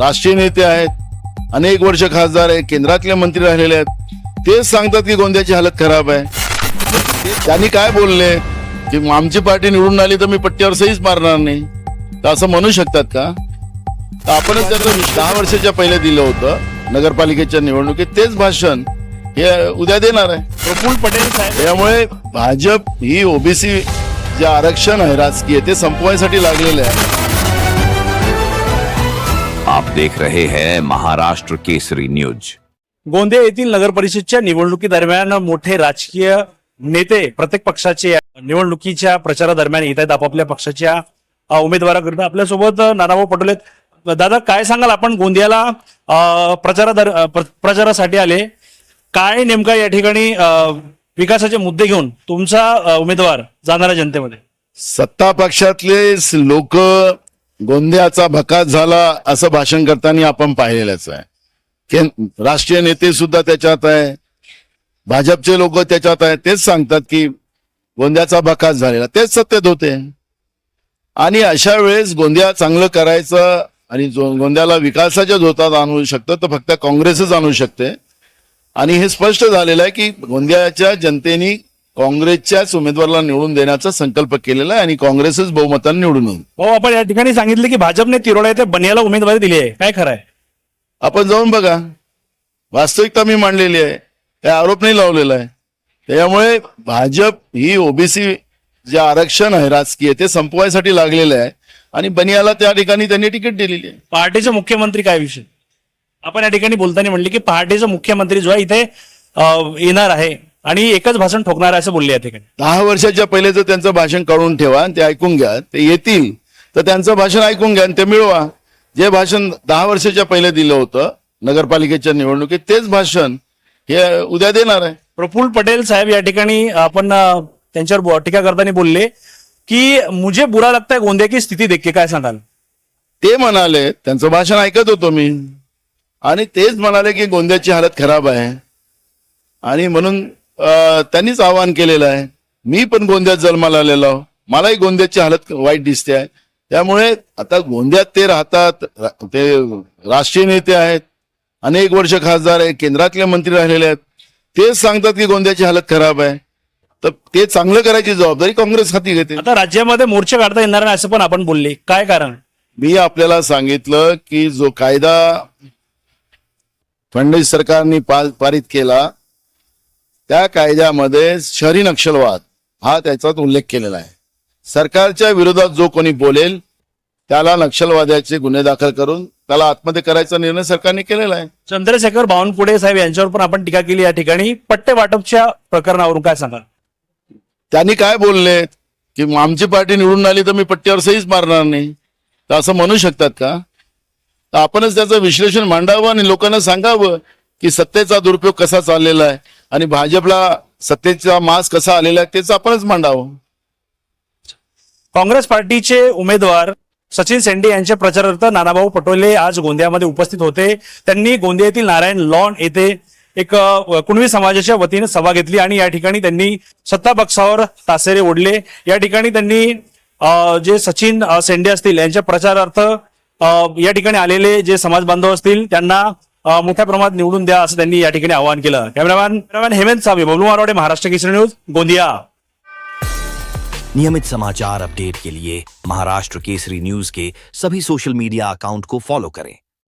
राष्ट्रीय नेते आहेत अनेक वर्ष खासदार आहे केंद्रातले मंत्री राहिलेले आहेत. तेच सांगतात की गोंदियाची हालत खराब आहे. त्यांनी काय बोलले? की आमची पार्टी निवडून आली तर मी पट्ट्यावर सहीच मारणार नाही. तर असं म्हणू शकतात का? तर आपणच त्याचं दहा वर्षाच्या पहिले दिलं होतं नगरपालिकेच्या निवडणुकीत. तेच भाषण हे उद्या देणार आहे. प्रफुल्ल पटेल साहेब. त्यामुळे भाजप ही ओबीसी जे आरक्षण आहे राजकीय ते संपवायसाठी लागलेले आहे. आप देख रहे हैं महाराष्ट्र केसरी न्यूज। गोंदिया येथील नगर परिषदच्या निवडणुकीदरम्यान मोठे राजकीय नेते प्रत्येक पक्षाचे निवडणुकीच्या प्रचारादरम्यान येत आहेत आपापल्या पक्षाच्या अ, उमेदवाराकरिता आपल्यासोबत नानाभाऊ पटोले आहेत. दादा काय सांगाल आपण? गोंदियाला प्रचारादर प्रचारासाठी आले. काय नेमका या ठिकाणी विकासाचे मुद्दे घेऊन तुमचा उमेदवार जाणार आहे जनतेमध्ये? सत्ता पक्षातले लोक गोंदियाचा भकास झाला असं भाषण करताना आपण पाहिलेलंच आहे. कें- राष्ट्रीय नेते सुद्धा त्याच्यात आहे. भाजपचे लोक त्याच्यात आहे. तेच सांगतात की गोंदियाचा भकास झालेला. तेच सत्तेत होते. आणि अशा वेळेस गोंदिया चांगलं करायचं आणि जो- गोंदियाला विकासाच्या झोतात आणू शकतं तर फक्त काँग्रेसच आणू शकते. आणि हे स्पष्ट झालेलं आहे की गोंदियाच्या जनतेनी काँग्रेसच्याच उमेदवाराला निवडून देण्याचा संकल्प केलेला आहे आणि काँग्रेसच बहुमताने निवडून येईल. भाऊ आपण या ठिकाणी सांगितले की भाजपने तिरोडा येथे बनियाला उमेदवारी दिली आहे. काय खरं आहे? आपण जाऊन बघा. वास्तविकता मी मांडलेली आहे. काही आरोप नाही लावलेला आहे. त्यामुळे भाजप ही ओबीसी जे आरक्षण आहे राजकीय ते संपवायसाठी लागलेलं आहे. आणि बनियाला त्या ठिकाणी त्यांनी तिकीट दिलेली आहे. पहाटेचे मुख्यमंत्री काय विषय? आपण या ठिकाणी बोलताना म्हणले की पहाटेचा मुख्यमंत्री जो आहे इथे अ, येणार आहे. आणि एकच भाषण ठोकणार आहे असं बोलले या ठिकाणी. दहा वर्षाच्या पहिले जर त्यांचं भाषण काढून ठेवा आणि ते ऐकून घ्या ते येतील. तर त्यांचं भाषण ऐकून घ्या आणि ते मिळवा. जे भाषण दहा वर्षाच्या पहिले दिलं होतं नगरपालिकेच्या निवडणुकीत तेच भाषण हे उद्या देणार आहे. प्रफुल्ल पटेल साहेब या ठिकाणी आपण अ, त्यांच्यावर टीका करताना बोलले की मुझे बुरा लगता है गोंदिया की स्थिती देख के काय सांगाल? ते म्हणाले त्यांचं भाषण ऐकत होतो मी. आणि तेच म्हणाले की गोंद्याची हालत खराब आहे. आणि म्हणून त्यांनीच आवाहन केलेलं आहे. मी पण गोंद्यात जन्माला आलेलो आहो. मलाही गोंद्याची हालत वाईट दिसते आहे. त्यामुळे आता गोंद्यात ते राहतात ते राष्ट्रीय नेते आहेत. अनेक वर्ष खासदार आहे केंद्रातले मंत्री राहिलेले आहेत. तेच सांगतात की गोंद्याची हालत खराब आहे. तर ते चांगलं करायची जबाबदारी काँग्रेस हाती घेते. आता राज्यामध्ये मोर्चे काढता येणार नाही असं पण आपण बोलले. काय कारण? मी आपल्याला सांगितलं की जो कायदा फडणवीस सरकारने पारित केला त्या कायद्यामध्ये शहरी नक्षलवाद हा त्याच्यात उल्लेख केलेला आहे. सरकारच्या विरोधात जो कोणी बोलेल त्याला नक्षलवाद्याचे गुन्हे दाखल करून त्याला आत्महत्या करायचा निर्णय सरकारने केलेला आहे. चंद्रशेखर बावनकुळे साहेब यांच्यावर पण आपण टीका केली या ठिकाणी. पट्टे वाटपच्या प्रकरणावरून काय सांगाल? त्यांनी काय बोलले? की आमची पार्टी निवडून आली तर मी पट्ट्यावर सहीच मारणार नाही. तर असं म्हणू शकतात का? आपणच त्याचं विश्लेषण मांडावं आणि लोकांना सांगावं की सत्तेचा दुरुपयोग कसा चाललेला आहे? आणि भाजपला सत्तेचा मास कसा आलेला आहे त्याचं आपणच मांडावं. काँग्रेस पार्टीचे उमेदवार सचिन सेंडे यांच्या प्रचारार्थ नानाभाऊ पटोले आज गोंदियामध्ये उपस्थित होते. त्यांनी गोंदियातील नारायण लॉन येथे एक कुणवी समाजाच्या वतीने सभा घेतली आणि या ठिकाणी त्यांनी सत्ता पक्षावर तासेरे ओढले. या ठिकाणी त्यांनी जे सचिन सेंडे असतील यांच्या प्रचारार्थ या ठिकाणी आलेले जे समाज बांधव असतील त्यांना मोठ्या प्रमाणात निवडून द्या असं त्यांनी या ठिकाणी आवाहन केलं. Cameraman cameraman Hemant Save Bablu Marwade Maharashtra Kesari news Gondia. नियमित समाचार अपडेट के लिए महाराष्ट्र केसरी न्यूज के सभी सोशल मीडिया अकाउंट को फॉलो करें।